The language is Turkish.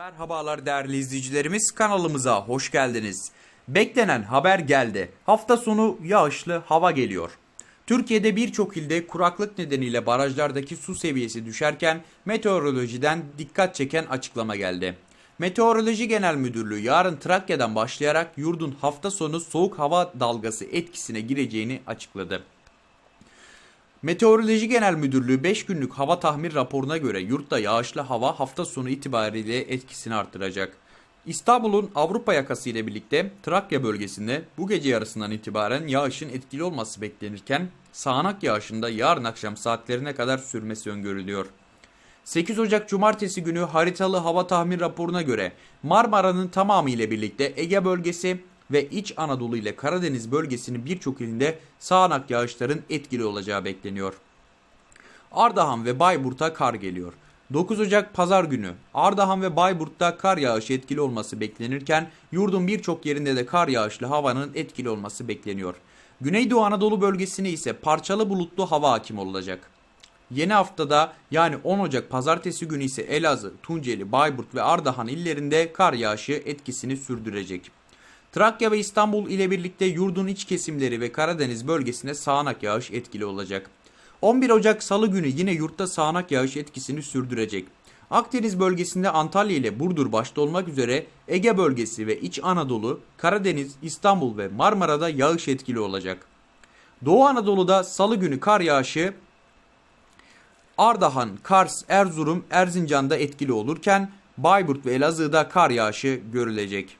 Merhabalar değerli izleyicilerimiz kanalımıza hoş geldiniz. Beklenen haber geldi. Hafta sonu yağışlı hava geliyor. Türkiye'de birçok ilde kuraklık nedeniyle barajlardaki su seviyesi düşerken meteorolojiden dikkat çeken açıklama geldi. Meteoroloji Genel Müdürlüğü yarın Trakya'dan başlayarak yurdun hafta sonu soğuk hava dalgası etkisine gireceğini açıkladı. Meteoroloji Genel Müdürlüğü 5 günlük hava tahmin raporuna göre yurtta yağışlı hava hafta sonu itibariyle etkisini artıracak. İstanbul'un Avrupa yakası ile birlikte Trakya bölgesinde bu gece yarısından itibaren yağışın etkili olması beklenirken sağanak yağışın da yarın akşam saatlerine kadar sürmesi öngörülüyor. 8 Ocak Cumartesi günü haritalı hava tahmin raporuna göre Marmara'nın tamamı ile birlikte Ege bölgesi ve İç Anadolu ile Karadeniz bölgesinin birçok ilinde sağanak yağışların etkili olacağı bekleniyor. Ardahan ve Bayburt'a kar geliyor. 9 Ocak Pazar günü Ardahan ve Bayburt'ta kar yağışı etkili olması beklenirken yurdun birçok yerinde de kar yağışlı havanın etkili olması bekleniyor. Güneydoğu Anadolu bölgesine ise parçalı bulutlu hava hakim olacak. Yeni haftada yani 10 Ocak pazartesi günü ise Elazığ, Tunceli, Bayburt ve Ardahan illerinde kar yağışı etkisini sürdürecek. Trakya ve İstanbul ile birlikte yurdun iç kesimleri ve Karadeniz bölgesine sağanak yağış etkili olacak. 11 Ocak Salı günü yine yurtta sağanak yağış etkisini sürdürecek. Akdeniz bölgesinde Antalya ile Burdur başta olmak üzere Ege bölgesi ve İç Anadolu, Karadeniz, İstanbul ve Marmara'da yağış etkili olacak. Doğu Anadolu'da Salı günü kar yağışı Ardahan, Kars, Erzurum, Erzincan'da etkili olurken Bayburt ve Elazığ'da kar yağışı görülecek.